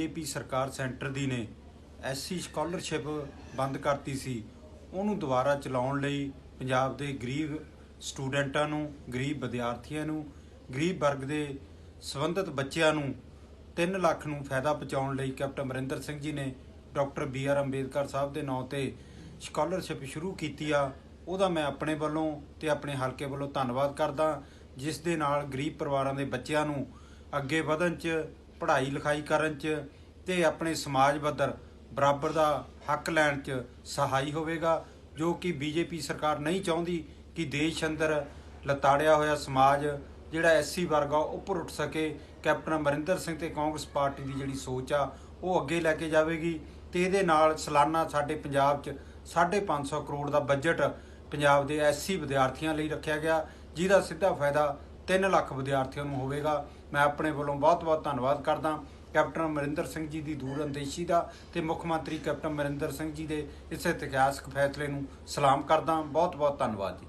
BJP ਸਰਕਾਰ centre ਦੀ ਨੇ SC scholarship ਬੰਦ ਕਰਤੀ ਸੀ। ਉਹਨੂੰ ਦੁਬਾਰਾ ਚਲਾਉਣ ਲਈ ਪੰਜਾਬ ਦੇ ਗਰੀਬ ਸਟੂਡੈਂਟਾਂ ਨੂੰ, ਗਰੀਬ ਵਿਦਿਆਰਥੀਆਂ ਨੂੰ, ਗਰੀਬ ਵਰਗ ਦੇ ਸੰਬੰਧਿਤ ਬੱਚਿਆਂ ਨੂੰ 3 ਲੱਖ ਨੂੰ ਫਾਇਦਾ ਪਹੁੰਚਾਉਣ ਲਈ ਕੈਪਟਨ ਅਮਰਿੰਦਰ ਸਿੰਘ ਜੀ ਨੇ doctor B R Ambedkar Sahib ਦੇ ਨਾਂ ਤੇ ਸਕਾਲਰਸ਼ਿਪ ਸ਼ੁਰੂ ਕੀਤੀ ਆ। ਉਹਦਾ ਮੈਂ ਆਪਣੇ ਵੱਲੋਂ ਤੇ ਆਪਣੇ ਹਲਕੇ ਵੱਲੋਂ ਧੰਨਵਾਦ ਕਰਦਾ, ਜਿਸ ਦੇ ਨਾਲ ਗਰੀਬ ਪਰਿਵਾਰਾਂ ਦੇ ਬੱਚਿਆਂ ਨੂੰ ਅੱਗੇ ਵਧਣ 'ਚ ਪੜ੍ਹਾਈ ਲਿਖਾਈ ਕਰਨ 'ਚ ਤੇ ਆਪਣੇ ਸਮਾਜ ਪੱਧਰ ਬਰਾਬਰ ਦਾ ਹੱਕ ਲੈਣ 'ਚ ਸਹਾਈ ਹੋਵੇਗਾ, ਜੋ ਕਿ ਬੀਜੇਪੀ ਸਰਕਾਰ ਨਹੀਂ ਚਾਹੁੰਦੀ ਕਿ ਦੇਸ਼ ਅੰਦਰ ਲਤਾੜਿਆ ਹੋਇਆ ਸਮਾਜ ਜਿਹੜਾ ਐਸਸੀ ਵਰਗ ਆ ਉੱਪਰ ਉੱਠ ਸਕੇ। ਕੈਪਟਨ ਅਮਰਿੰਦਰ ਸਿੰਘ ਤੇ ਕਾਂਗਰਸ ਪਾਰਟੀ ਦੀ ਜਿਹੜੀ ਸੋਚ ਆ, ਉਹ ਅੱਗੇ ਲੈ ਕੇ ਜਾਵੇਗੀ ਤੇ ਇਹਦੇ ਨਾਲ ਸਾਲਾਨਾ ਸਾਡੇ ਪੰਜਾਬ 'ਚ 550 ਕਰੋੜ ਦਾ ਬਜਟ ਪੰਜਾਬ ਦੇ ਐਸਸੀ ਵਿਦਿਆਰਥੀਆਂ ਲਈ ਰੱਖਿਆ ਗਿਆ, ਜਿਹਦਾ ਸਿੱਧਾ ਫਾਇਦਾ 3 ਲੱਖ ਵਿਦਿਆਰਥੀਆਂ ਨੂੰ ਹੋਵੇਗਾ। ਮੈਂ ਆਪਣੇ ਵੱਲੋਂ ਬਹੁਤ-ਬਹੁਤ ਧੰਨਵਾਦ ਕਰਦਾ। ਕੈਪਟਨ ਅਮਰਿੰਦਰ ਸਿੰਘ ਜੀ ਦੀ ਦੂਰਅੰਦੇਸ਼ੀ ਦਾ ਤੇ ਮੁੱਖ ਮੰਤਰੀ ਕੈਪਟਨ ਅਮਰਿੰਦਰ ਸਿੰਘ ਜੀ ਦੇ ਇਸ ਇਤਿਹਾਸਕ ਫੈਸਲੇ ਨੂੰ ਸਲਾਮ ਕਰਦਾ। ਬਹੁਤ-ਬਹੁਤ ਧੰਨਵਾਦ ਜੀ।